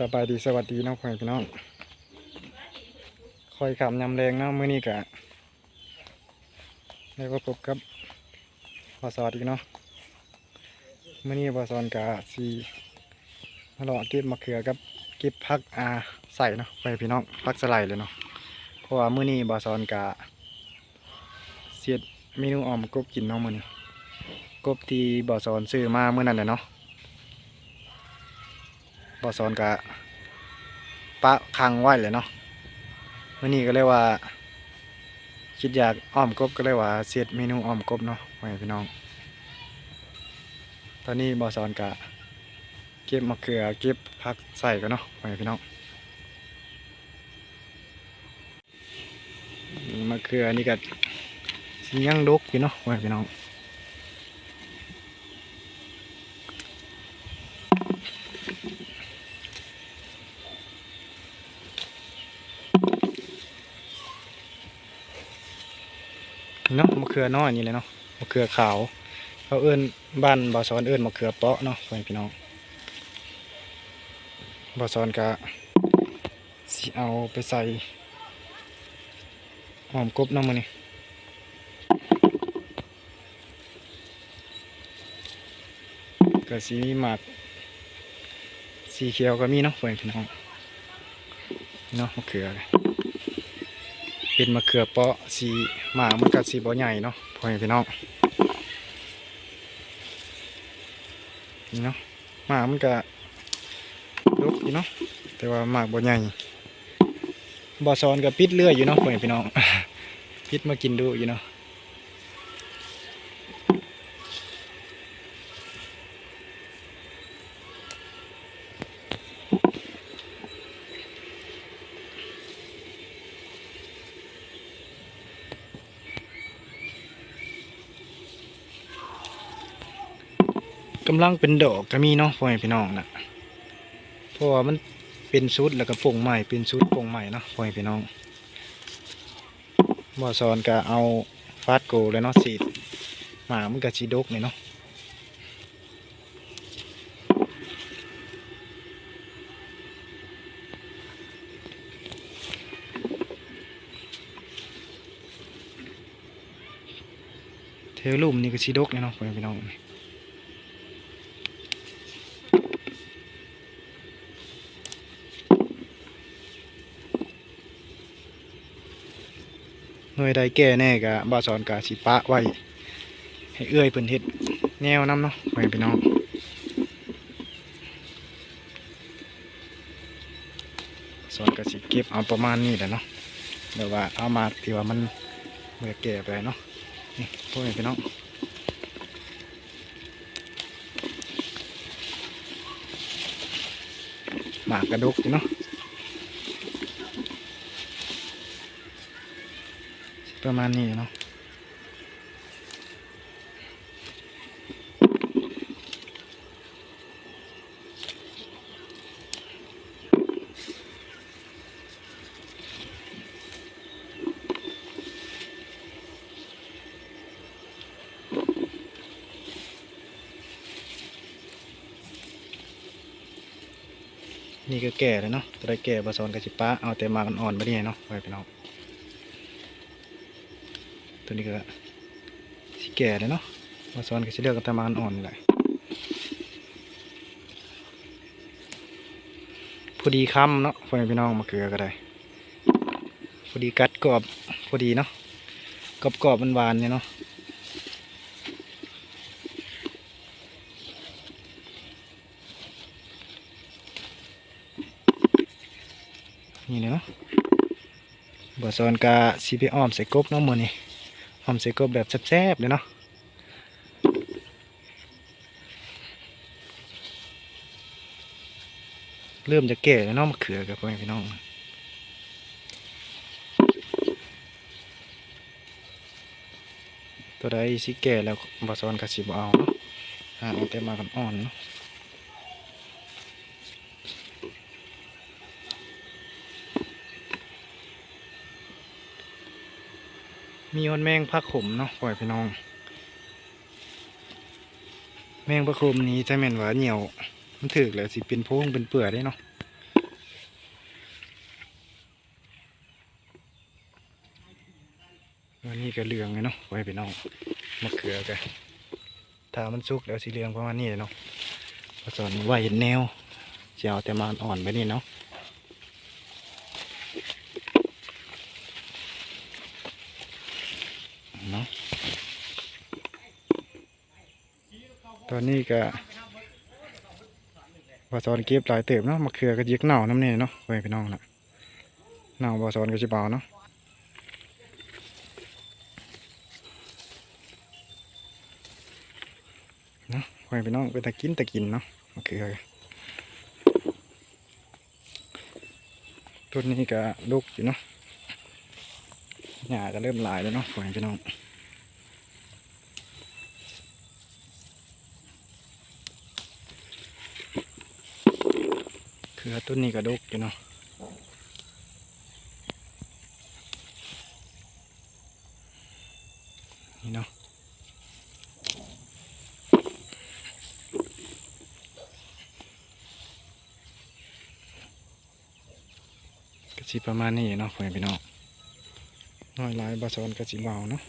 สบายดีสวัสดีน้องพ่อพี่น้องคอยขับยำแรงเนาะมื้อนี้กะได้พบกับพอสอดอีกเนาะมื้อนี้พอสอนกะสีมาเลาะเก็บมะเขือกับเก็บพักอาใส่เนาะพ่อแม่พี่น้องพักสไลด์เลยเนาะเพราะว่ามื้อนี้บอสอนกะเสียดเมนูอ่อมกบกินเนาะมื้อนี้กบที่บอสอนซื้อมามื้อนั้นแหละเนาะ บอสอนกะปะคังไหวเลยเนาะวันนี้ก็เลยว่า คิดอยากอ้อมกบก็เลยว่าเสียดเมนูอ้อมกบเนาะไว้พี่น้อง ตอนนี้บอสอนกะเก็บมะเขือเก็บผักใส่กันเนาะไว้พี่น้องมะเขือนี่ก็สิยังดกอยู่เนาะไว้พี่น้อง เนาะมะเขือน้อยนี่เลยเนาะมะเขือขาวเขาเอื้นบ้านบ่อสอนเอื้นมะเขือเปาะเนาะพ่อแม่พี่น้องบ่อสอนกะสิเอาไปใส่หอมกบนาะมื้อนี้ก็สิมีหมากสีเขียวก็มีเนาะพ่อแม่พี่น้องเนาะมะเขือ เป็นมะเขือเปาะสีหมากมันกัดสีบ่ใหญ่เนาะพ่อแม่พี่น้องนี่เนาะหมากมันก็ลุกอยู่เนาะแต่ว่าหมากบ่ใหญ่บ่ซอนก็ปิดเลื่อยอยู่เนาะพ่อแม่พี่น้อง ปิดมากินดูอยู่เนาะำลังเป็นดอกก็มีเนาะพ่อแม่พี่น้องนะเพราะว่ามันเป็นชุดแล้วก็ปงใหม่เป็นชุดปงใหม่เนาะพ่อแม่พี่น้องบ่ซอนก็เอาฟาดโกเลยเนาะสีหมามันก็สีดกเลยเนาะเทลุ่มนี่ก็ชีดกเนี่ยเนาะพ่อแม่พี่น้อง ยใดแก่แน่กะบาสอนกะสิปะไว้ ให้เอื้อยเพิ่นเฮ็ดแนวน้ำเนาะพ่อแม่พี่น้องสอนกะสิเก็บเอาประมาณนี้แหละเนาะแบบว่าเอามาที่ว่ามันเมื่อแก่ไปเนาะนี่พ่อแม่พี่น้องหมากกระดกเนาะ ประมาณนี้เนาะนี่ก็แก่เลยเนาะจะได้แก่บะซอนกระชิป้าเอาแต่มากอ่อนๆมาเนี่ยเนาะพ่อแม่พี่น้อง ตัวนี้ก็สิแก่เลยเนาะบะซอนก็สิเลือกเอาแต่หมากอ่อนๆนี่แหละพอดีคำเนาะพ่อแม่พี่น้องมาเกลือก็ได้พอดีกัดกรอบพอดีเนาะกรอบกรอบๆหวานๆเนี่ยเนาะนี่เลยเนาะบ่ซอนกาซีไปอ้อมใส่กบเนาะมือนี้ อ้อมใส่กบแบบแซ่บๆเลยเนาะเริ่มจะแก่แล้วเนาะมะเขือกับพ่อแม่พี่น้องตัวใดสิแก่แล้วบ่ซอนกะสิบเอาเนาะหาเอาแต่มากันอ่อนเนาะ มีฮอนแมงพักขมเนาะปล่อยพี่น้อง แมงพักขมนี้จะเหม็นหวานเหนียว มันถือแล้สิเป็นพวงเป็นเปลืออได้เนาะวันนี้ก็เหลืองเลยเนาะปล่อยพี่น้องมะเขือกันถ้ามันสุกแล้วสีเหลืองประมาณนี้เลยเนาะผอสอนวเห็นแนวเจียวแต่มันอ่อนไปนี่เนาะ อนนี้ก็ผสมเก็บหลายเติบเนาะมะเขือก็ยิกเหน่าน้ำเนี่เนาะไว้พี่น้องนะเหน่าผสมก็จะเบาเนาะเนาะคอยไปน้องไปตะกินตะกินเนาะมะเขือต้นนี้ก็ลูกอยู่เนาะหญ้าก็เริ่มลายแล้วเนาะคอยไปน้อง เขือต้นนี้ก็ดกอยู่เนาะนี่เนาะกระสิประมาณนี้เนาะพ่อแม่พี่น้องน้อยหลายบาซอนกะสิเบาเนาะ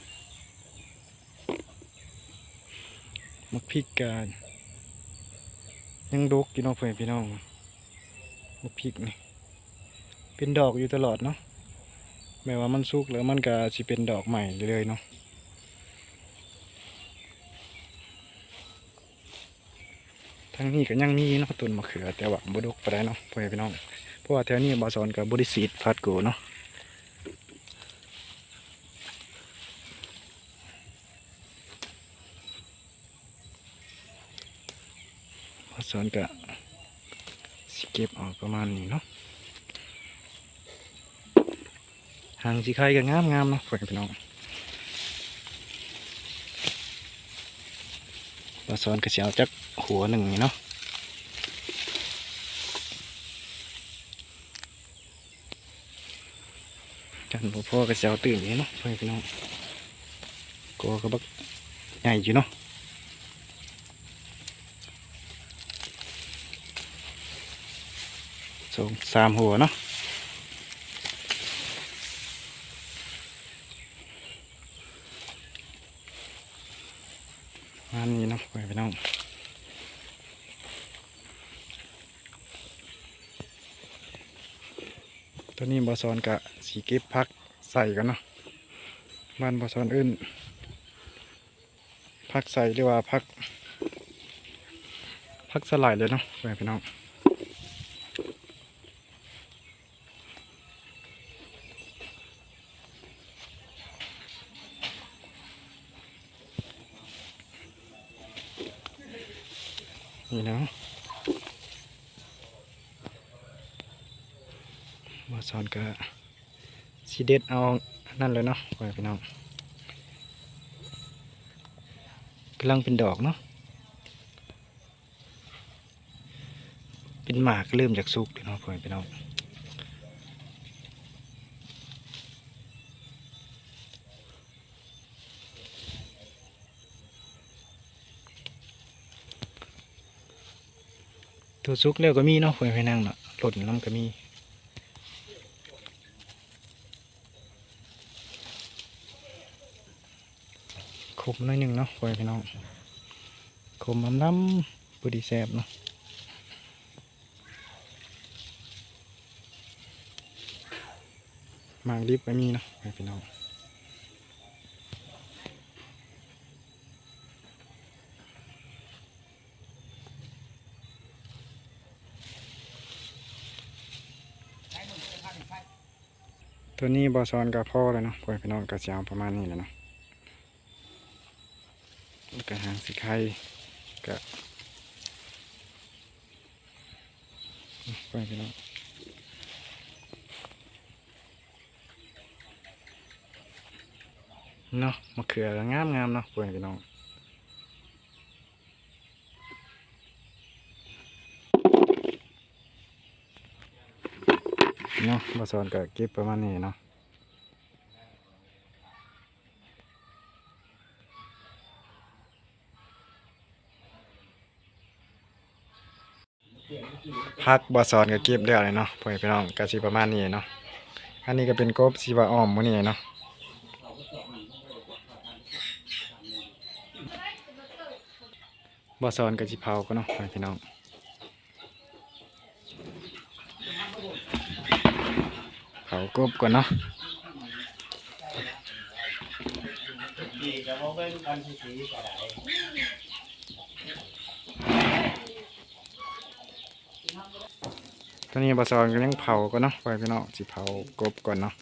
มักพริกกายังดกอยู่เนาะพ่อแม่พี่น้อง มักพริกนี่เป็นดอกอยู่ตลอดเนาะแม้ว่ามันสุกแล้วมันก็สิเป็นดอกใหม่เรื่อยๆเนาะทั้งนี้ก็ยังมีเนาะต้นมะเขือแต่ว่าบดกไปานใดเนาะพ่อแม่พี่น้องเพราะว่าแถวนี้บาซอนกับบริสีทฟาดโกเนาะบาซอนกับ เก็บออกประมาณนี้เนาะหางสีไข่ก็งามงามๆเนาะพ่อแม่พี่น้องบาซอนก็สิเอาจักหัวหนึ่งนี่เนาะกันบ่พ่อก็จะเอาตื่นนี้เนาะเพื่อนพี่น้องก็ก็บักใหญ่อยู่เนาะ สองสามหัวเนาะอันนี้เนาะเพื่อนพี่น้องตัวนี้บอซอนกะสีเก็บพักใส่กันเนาะบ้านบอซอนอื่นพักใส่หรือว่าพักพักสลายเลยเนาะเพื่อนพี่น้อง นี่เนาะมาสอนก็สีเด็ดเอานั่นเลยเนาะเพื่อนพี่น้องกำลังเป็นดอกเนาะเป็นหมากก็เริ่มจากสุกเดี๋ยวเนาะพ่อแม่พี่น้อง สุกแล้วก็มีเนาะพ่อแม่พี่น้องเนาะหล่นน้ำก็มีขมน้อยหนึ่งเนาะพ่อแม่พี่น้องขมน้ำน้ำพอดีแซบเนาะมางลิฟต์ก็มีเนาะให้พี่น้อง ตัวนี้บอซอนกับพ่อเลยเนาะพ่อพี่น้องกับเสียวประมาณนี้เลยเนาะกระหางสีไข่กับพ่อพี่น้องเนาะมะเขืองามงามๆเนาะพ่อพี่น้อง เนาะบาสอนกับก็บประมาณนี้เนาะพักบอสอนกับก็บเดียบเลยเนาะพ่อพี่น้องกระสีประมาณนี้เนาะอันนี้ก็เป็นกบชีวาอ้อมมื้นี้เนาะบอสอนกับชีเผาก็เนาะพ่อพี่น้อง เผากบก่อนเนาะดีจะมองเป็นกันสีสีก็ได้ตอนนี้บะซอนก็ยังเผาก็เนาะไปพี่น้องสิเผากบก่อนเนาะ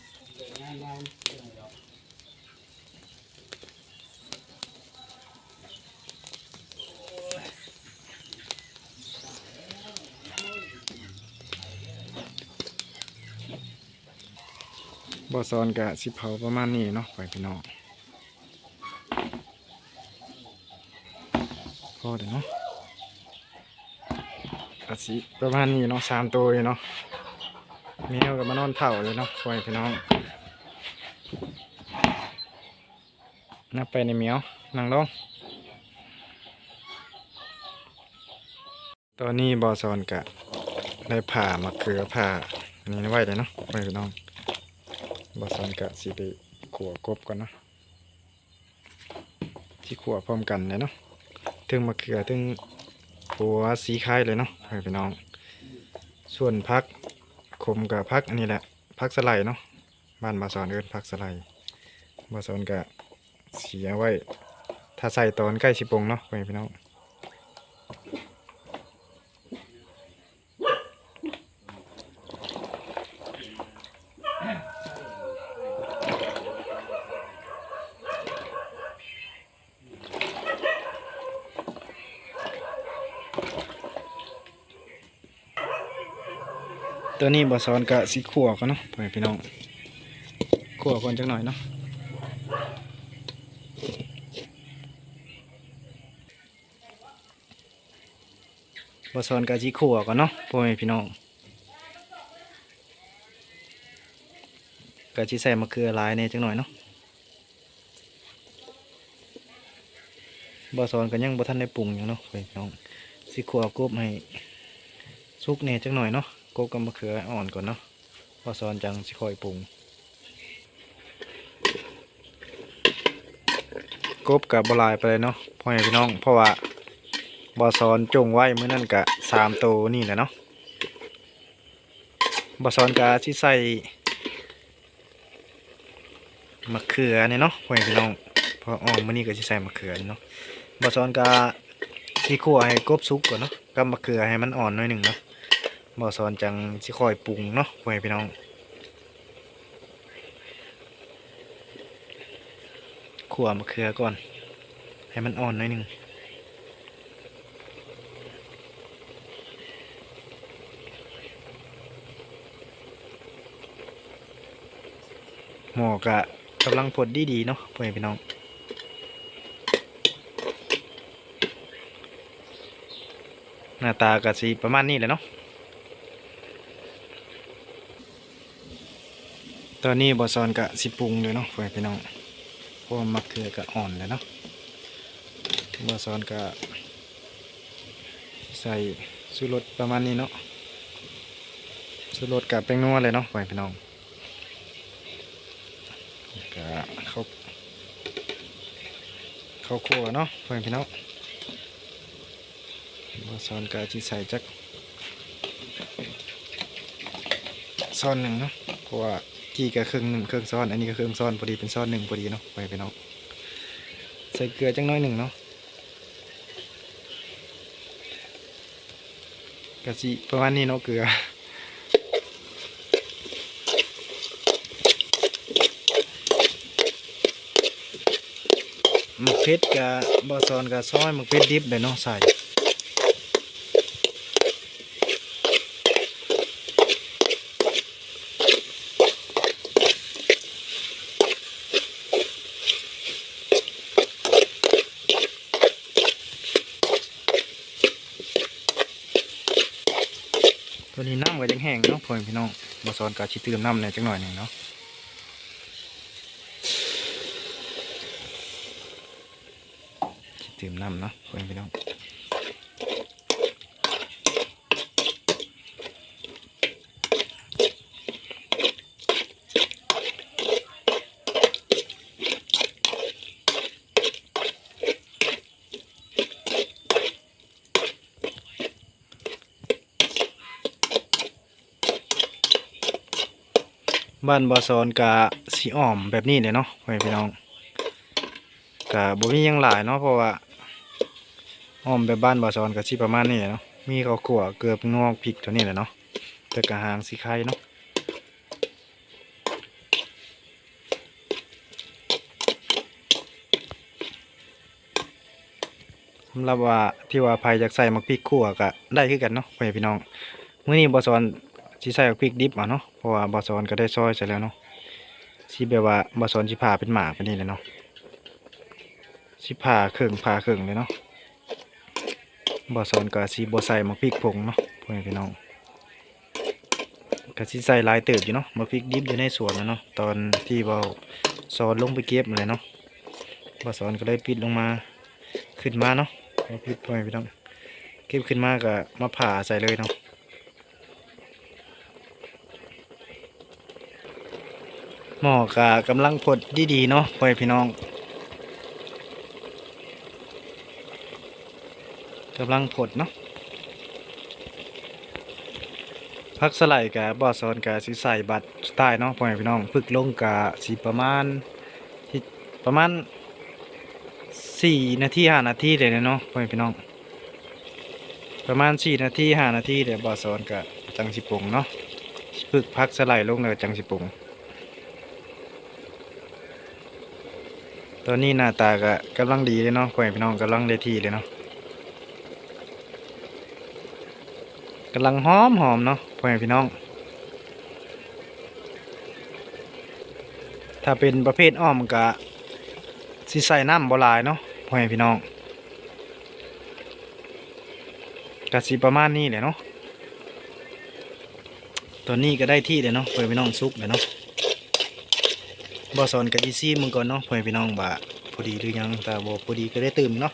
บ่ซอนก็สิเผาประมาณนี้เนาะไปพี่น้องพอเดี๋ยวเนาะอาสิประมาณนี้เนาะสามตัวเนาะแมวกับมานอนเผาเลยเนาะไปพี่น้องนับไปในเมียวนั่งลงตอนนี้บอซอนกะได้ผ่ามะเขือผ่าอันนี้ไว้เลยเนาะไปพี่น้อง บอซอนกะสิไปขัวกบก่อนเนาะที่ขัวพร้อมกันเลยเนาะถึงมะเขือถึงหัวสีคล้ายเลยเนาะให้พี่น้อง ส่วนพักขมกับพักอันนี้แหละพักสไลด์เนาะบ้านบาสอนเอิ้นพักสไลด์บาสอนกับเสียไว้ ถ้าใส่ตอนใกล้ชิปงเนาะให้พี่น้อง ตัวนี้บาสอนกับสีขัวกันเนาะให้พี่น้องขัวก่อนจักหน่อยเนาะบาสอนกับสีขัวกันเนาะพ่อแม่พี่น้องก็สิใส่มะเขือลายในจักหน่อยเนาะบาสอนก็ยังบ่ทันได้ปรุงหยังเนาะพี่น้องสิขัวกบให้สุกแหน่ยจักหน่อยเนาะ กบกับมะเขืออ่อนก่อนเนาะพอซอนจังสิคอยปรุงกบกับบลายไปเลยเนาะพ่อแม่พี่น้อง เพราะว่าบอซอนจงไว้เมื่อนั่นกะสามตัวนี่แหละเนาะบอซอนกะที่ใส่มะเขือเนี่ยเนาะพ่อแม่พี่น้องเพออ๋อมื่อนี้ก็ที่ใส่มะเขือเนาะบอซอนกะที่ขั่วให้กบสุกก่อนเนาะกับมะเขือให้มันอ่อนหน่อยหนึ่งเนาะ บอสอนจังสิคอยปรุงเนาะพ่อแม่พี่น้อง ขั่วมะเขือก่อน ให้มันอ่อนหน่อยหนึ่งหมอกะกำลังพดดีดีๆเนาะพ่อพี่น้องหน้าตากะสีประมาณนี้แหละเนาะ ตอนนี้บอซอนกะสิปรุงเลยเนาะเพื่อนพี่น้องเพราะว่ามะเขือกะอ่อนเลยเนาะบอซอนกะใส่สูรสประมาณนี้เนาะสูรสกับแป้งนัวเลยเนาะเพื่อนพี่น้องกะเขาเขาคั่วเนาะเพื่อนพี่น้องบอซอนกะที่ใส่จักซอนหนึ่งเนาะเพราะว่า กี่ก็ครึ่องหนึ่งครึ่องซ้อน อันนี้ก็เครึ่องซ้อนพอดีเป็นซ้อนหนึ่งพอดีเนาะไปไปเนาะใส่เกลือจังน้อยหนึ่งเนาะกะสิประมาณนี้เนาะเกลือมักเพชรกับบอซอนกับซอยมักเพชรดิบเลยเนาะใส่ังแห้งเนาะพ่อพี่น้องมาสอนกาชิเติมน้ำเนี่ยจังหน่อยหนึ่งเนาะชิเติมน้ำเนาะพ่อพี่น้อง บ้านบอสอนกะสีอ่อมแบบนี้เลยเนาะพ่อแม่พี่น้องกะบ่มียังหลายเนาะเพราะว่าอ่อมแบบบ้านบอสอนกะสิประมาณนี้แหละเนาะมีข้าวคั่วเกลือพริกนอกพริกเท่านี้แหละเนาะแต่กะหางสีไข่เนาะสำหรับว่าที่ว่าภัยอยากใส่มักพริกขั่วก็ได้คือกันเนาะพ่อแม่พี่น้องมื้อนี้บอสอน สิใส่พริกดิบเอาเนาะเพราะว่าบอสอนก็ได้ซอยใส่แล้วเนาะสิแบบว่าบอสอนสิผ่าเป็นหมาเป็นนี่เลยเนาะสิผ่าเครื่องผ่าเครื่องเลยเนาะบอสอนก็สิบใส่มะพริกผงเนาะพ่อแม่พี่น้องก็สิใส่ลายเติบอยู่เนาะมะพริกดิบอยู่ในสวนนะเนาะตอนที่บาสอนลงไปเก็บเลยเนาะบอสอนก็เลยปิดลงมาขึ้นมาเนาะมะพริกพ่อแม่พี่น้องเก็บขึ้นมาก็มาผ่าใส่เลยเนาะ หมอกะกำลังพดดีๆเนาะพ่อพี่น้องกำลังพดเนาะพักสไลด์กะบอสอนกะสิใส่บัตรตล์เนาะพ่อพี่น้องพึกลงกะสิประมาณประมาณสี่นาทีห้านาทีเลยเนาะพ่อพี่น้อง ประมาณสี่นาทีห้านาทีเดี๋ยวบอสอนกะจังสิปงเนาะพึกพักสไลด์ลงเลยจังสิปง ตอนนี้หน้าตาก็กำลังดีเลยเนาะพ่อแม่พี่น้องกำลังได้ที่เลยเนาะกำลังหอมหอมเนาะพ่อแม่พี่น้อง ถ้าเป็นประเภทอ้อมก็สิใส่น้ำบลายเนาะพ่อแม่พี่น้องก็สิประมาณนี้แหละเนาะตอนนี้ก็ได้ที่เลยเนาะพ่อแม่พี่น้องสุกเลยเนาะ บอสอนกับอีซี่มึงก่อนเนาะพ่อแม่พี่น้องบ่าพอดีหรือยังแต่บ่พอดีก็ได้ตื่มเนาะ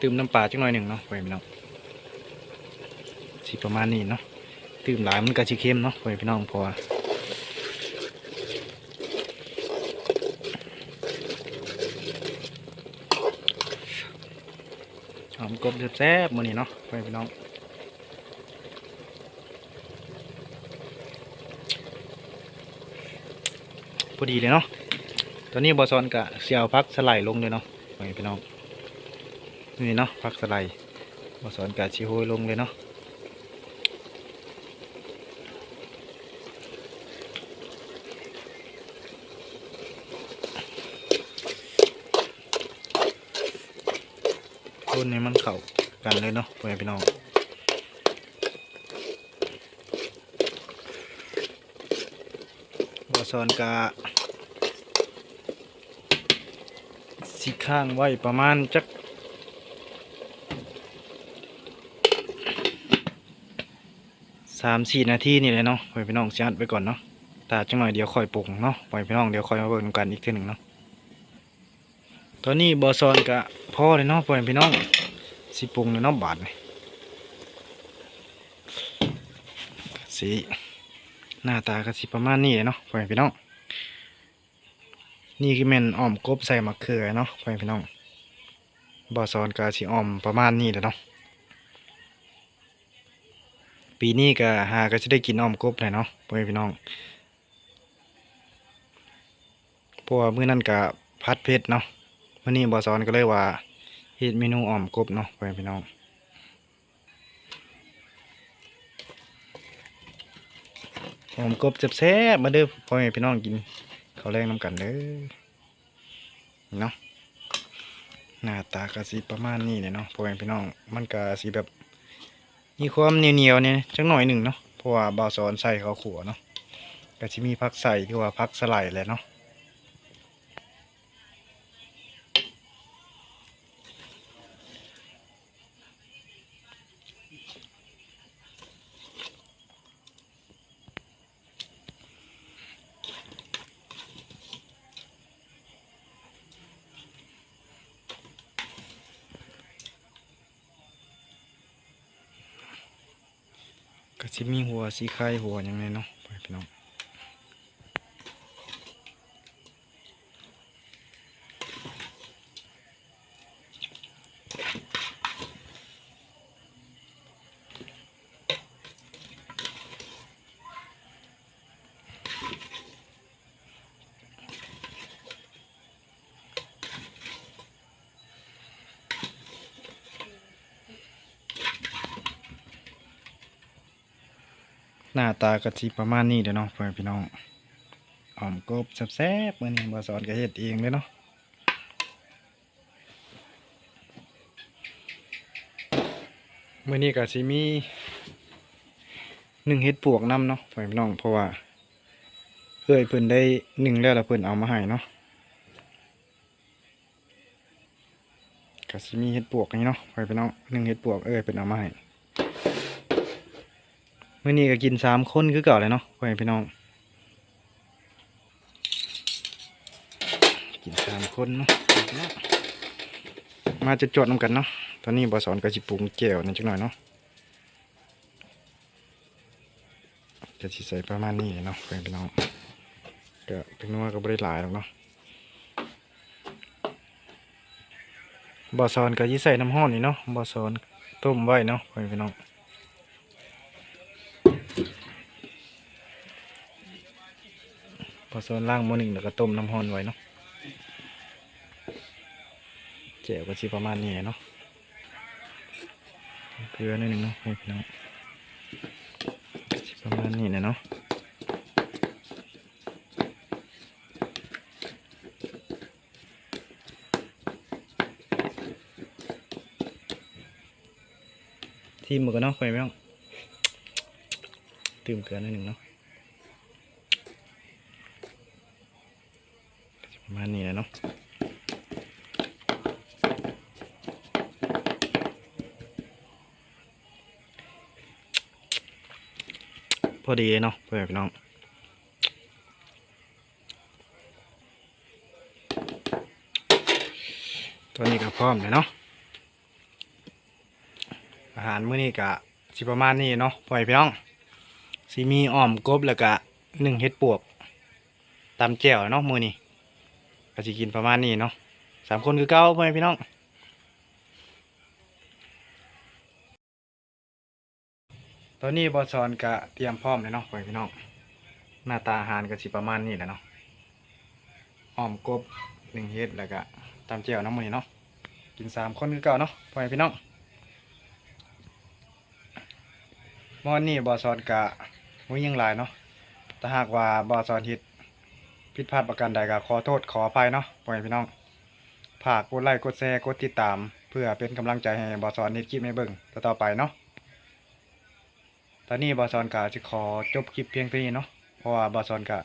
ตื่มน้ำปลาจักหน่อยหนึ่งเนาะพ่อแม่พี่น้องสิประมาณนี้เนาะตื่มหลายมันก็สิเค็มเนาะพ่อแม่พี่น้องพอ หอมกบแซ่บๆมื้อนี้เนาะไปพี่น้องพอดีเลยเนาะตอนนี้บอซอนกะเสียวพักสไลด์ลงเลยเนาะไปพี่น้องนี่เนาะพักสไลด์บอซอนกะชิโฮยลงเลยเนาะ คนนี้มันเข้ากันเลยเนาะไปพี่น้องบอซอนกะสิข้างไว้ประมาณจักสามสี่นาทีนี่เลยเนาะไปพี่น้องสิอัดไว้ก่อนเนาะตาจังหน่อยเดี๋ยวคอยปรุงเนาะไปพี่น้องเดี๋ยวคอยมาเบิ่งกันอีกทีหนึ่งเนาะ ตอนนี้บอซอนกะพ่อเลยเนาะไปพี่น้องสิปรุงในน้ำบาดนี่สีหน้าตาก็สิประมาณนี้เนาะพ่อพี่น้องนี่คือแม่นอ้อมกบใส่มะเขือเนาะพ่อพี่น้องบอซอนก็สิอ้อมประมาณนี้แหละเนาะปีนี้ก็หาก็จะได้กินอ้อมกบเลยเนาะพ่อพี่น้องเพราะว่ามื้อนั้นก็พัดเพชรเนาะ มื้อนี้บอซอนก็เลยว่าเฮ็ดเมนูอ่อมกบเนาะพ่อแม่พี่น้องอ่อมกบแซ่บๆมาเด้อพ่อแม่พี่น้องกินข้าวแรงน้ำกันเด้อเนาะหน้าตาก็สิประมาณนี้เลยเนาะพ่อแม่พี่น้องมันก็สิแบบมีความเหนียวๆเนี่ยจักหน่อยหนึ่งเนาะเพราะว่าบ่าวสอนใส่ข้าวขัวเนาะก็สิมีผักใส่ที่ว่าผักสไลด์แหละเนาะ ก็สิมีหัวสีไข่หัวอย่างไรเนาะไปพี่น้อง ตากะสิประมาณนี้เด้อเนาะพ่อแม่พี่น้องอ่อมกบแซ่บๆมื้อนี้บ่สอนก็เฮ็ดเองเลยเนาะมื้อนี้ก็สิมีหนึ่งเฮ็ดปวกนํเนาะพ่อแม่พี่น้องเพราะว่าเอ้ยเพิ่นได้หนึ่งแล้วแล้วเพิ่นเอามาให้เนาะก็สิมีเฮ็ดปวกนี่เนาะพ่อแม่พี่น้องหนึ่งเฮ็ดปวกเอ้ยเพิ่นเอามาให้ มื่อนี้ก็กินสามคนคือเก่าเลยเนาะพ่อแม่พี่น้อง กินสามคนเนาะมาจะจดน้ำกันเนาะตอนนี้บอสอนก็สิปรุงแก้วนิดหน่อยเนาะจะสิใส่ประมาณนี้เนาะพ่อแม่พี่น้องก็เป็นนัวก็บ่ได้หลายหรอกเนาะบอสอนก็สิใส่น้ำห้อนนี่เนาะบอสอนต้มไว้เนาะพ่อแม่พี่น้อง อโซนล่างโมอหนึ่งแล้วก็ต้มน้ำร้อนไว้เนาะแจ่วก็สิประมาณนี้เนาะเกลือนิดนึงเนาะให้พี่น้องประมาณนี้นะเนาะทีมมือกันเนาะไปไหมน้องตื่มเกลือนิดนึงเนาะ พอดีเนาะเพื่อนพี่น้องตัวนี้ก็พร้อมเลยเนาะอาหารมื้อนี้ก็สิประมาณนี้เนาะพ่อแม่พี่น้องสิมีอ้อมกบแล้วก็หนึ่งเห็ดปวกตำแจ่วเนาะมื้อนี้ก็สิกินประมาณนี้เนาะสามคนคือเก้าพ่อแม่พี่น้อง ตอนนี้บอสอนก็เตรียมพร้อมเลยเนาะพ่อพี่น้องหน้าตาอาหารก็สิประมาณนี้แหละเนาะอ้อมกบหนึ่งเฮ็ดแล้วก็ตามเจียวน้ำมันเนาะกินสามคนคือเก่าเนาะพ่อพี่น้องมอนี่บอสอนกะมุ้ยยังหลายเนาะถ้าหากว่าบอสอนฮ็ดผิดพลาดประการใดก็ขอโทษขออภัยเนาะพ่อพี่น้องฝากกดไลค์กดแชร์กดติดตาม เพื่อเป็นกำลังใจให้บอสอนนิดคลิปให้เบิ่งต่อไปเนาะ ตอนนี้บอสอนกะจะขอจบคลิปเพียงเท่านี้เนาะเพราะว่าบอสอนกะ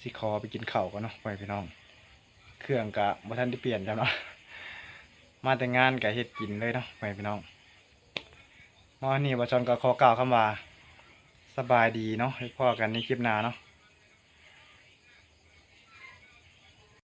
สิขอไปกินข้าวกันเนาะไปพี่น้อง เครื่องกะบ่ท่านได้เปลี่ยนจ้วเนาะมาแต่งานกะเฮ็ดกินเลยเนาะไปพี่น้องมอนี่บอสอนกะขอกล่าวคำว่าสบายดีเนาะให้พ่อกันในคลิปหน้าเนาะ